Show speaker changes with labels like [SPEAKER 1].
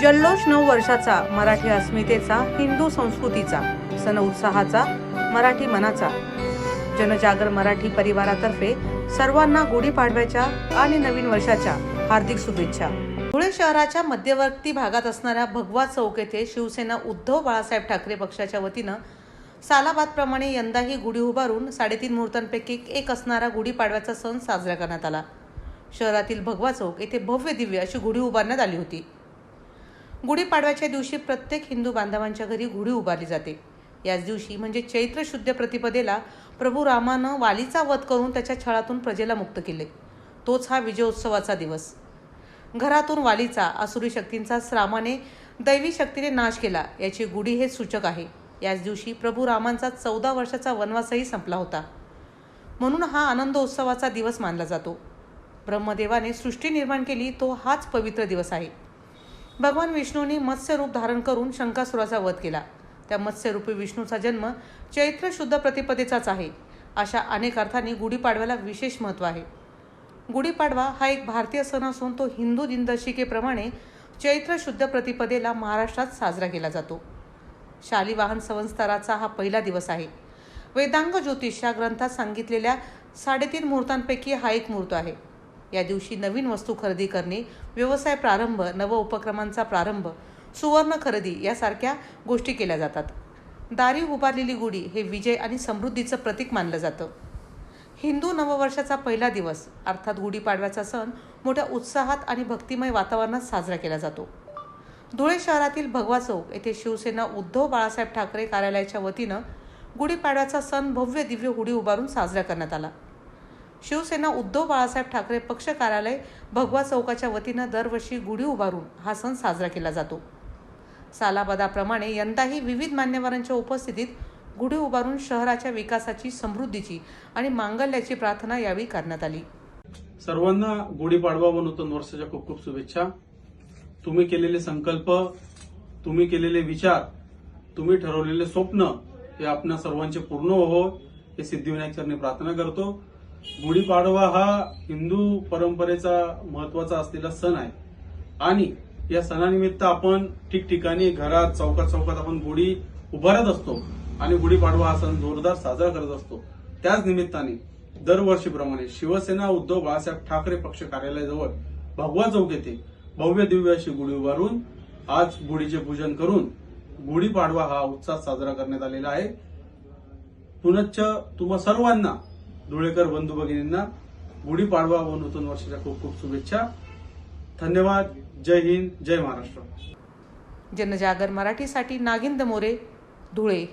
[SPEAKER 1] जल्लोष नऊ वर्षाचा मराठी अस्मितेचा हिंदू संस्कृतीचा सण उत्साहाचा मराठी मनाचा. जनजागर मराठी परिवारातर्फे सर्वांना गुढीपाडव्याच्या आणि नवीन वर्षाच्या हार्दिक शुभेच्छा. धुळे शहराच्या मध्यवर्ती भागात असणाऱ्या भगवा चौक येथे शिवसेना उद्धव बाळासाहेब ठाकरे पक्षाच्या वतीनं सालाबादप्रमाणे यंदाही गुढी उभारून साडेतीन मुहूर्तांपैकी एक असणारा गुढीपाडव्याचा सण साजरा करण्यात आला. शहरातील भगवा चौक येथे भव्य दिव्य अशी गुढी उभारण्यात आली होती. गुढीपाडव्याच्या दिवशी प्रत्येक हिंदू बांधवांच्या घरी गुढी उभारली जाते. याच दिवशी म्हणजे चैत्र शुद्ध प्रतिपदेला प्रभू रामानं वालीचा वध करून त्याच्या छळातून प्रजेला मुक्त केले. तोच हा विजयोत्सवाचा दिवस. घरातून वालीचा आसुरी शक्तींचा श्रामाने दैवी शक्तीने नाश केला. याची गुढी हे सूचक आहे. याच दिवशी प्रभू रामांचा चौदा वर्षाचा वनवासही संपला होता. म्हणून हा आनंदोत्सवाचा दिवस मानला जातो. ब्रह्मदेवाने सृष्टी निर्माण केली तो हाच पवित्र दिवस आहे. भगवान विष्णूंनी मत्स्यरूप धारण करून शंकासुराचा वध केला. त्या मत्स्यरूपी विष्णूचा जन्म चैत्र शुद्ध प्रतिपदेचाच आहे. अशा अनेक अर्थांनी गुढीपाडव्याला विशेष महत्त्व आहे. गुढीपाडवा हा एक भारतीय सण असून तो हिंदू दिनदर्शिकेप्रमाणे चैत्र शुद्ध प्रतिपदेला महाराष्ट्रात साजरा केला जातो. शालिवाहन संवत्सराचा हा पहिला दिवस आहे. वेदांग ज्योतिष या ग्रंथात सांगितलेल्या साडेतीन मुहूर्तांपैकी हा एक मुहूर्त आहे. या दिवशी नवीन वस्तू खरेदी करणे व्यवसाय प्रारंभ नव उपक्रमांचा प्रारंभ सुवर्ण खरेदी यासारख्या गोष्टी केल्या जातात. दारी उभारलेली गुढी हे विजय आणि समृद्धीचं प्रतीक मानलं जातं. हिंदू नववर्षाचा पहिला दिवस अर्थात गुढीपाडव्याचा सण मोठ्या उत्साहात आणि भक्तिमय वातावरणात साजरा केला जातो. धुळे शहरातील भगवा चौक येथे शिवसेना उद्धव बाळासाहेब ठाकरे कार्यालयाच्या वतीनं गुढीपाडव्याचा सण भव्य दिव्य गुढी उभारून साजरा करण्यात आला. शिवसेना उद्धव बाळासाहेब ठाकरे पक्ष कार्यालय भगवा चौकाच्या वतीनं दरवर्षी गुढी उभारून हा सण साजरा केला जातो. सालाबादाप्रमाणे यंदाही विविध मान्यवरांच्या उपस्थितीत गुढी उभारून शहराच्या विकासाची समृद्धीची आणि मांगल्याची प्रार्थना यावेळी करण्यात आली.
[SPEAKER 2] सर्वांना गुढीपाडवा व नूतन वर्षाच्या खूप खूप शुभेच्छा. तुम्ही केलेले संकल्प तुम्ही केलेले विचार तुम्ही ठरवलेले स्वप्न हे आपल्या सर्वांचे पूर्ण व्हावं हे सिद्धिविनायक चरणी प्रार्थना करतो. गुढीपाडवा हा हिंदू परंपरेचा महत्त्वाचा असलेला सण आहे. आणि या सणानिमित्त आपण ठिकठिकाणी घरात चौकात चौकात आपण गुढी उभारत असतो आणि गुढीपाडवा हा सण जोरदार साजरा करत असतो. त्याच निमित्ताने दरवर्षीप्रमाणे शिवसेना उद्धव बाळासाहेब ठाकरे पक्ष कार्यालयाजवळ भगवा चौक येथे भव्य दिव्य अशी गुढी उभारून आज गुढीचे पूजन करून गुढीपाडवा हा उत्साह साजरा करण्यात आलेला आहे. पुनश्च तुम्हा सर्वांना धुळेकर बंधू भगिनींना गुढीपाडवा व नूतन वर्षाच्या खूप खूप शुभेच्छा. धन्यवाद. जय हिंद. जय महाराष्ट्र.
[SPEAKER 1] जनजागर मराठीसाठी नागिंद मोरे धुळे.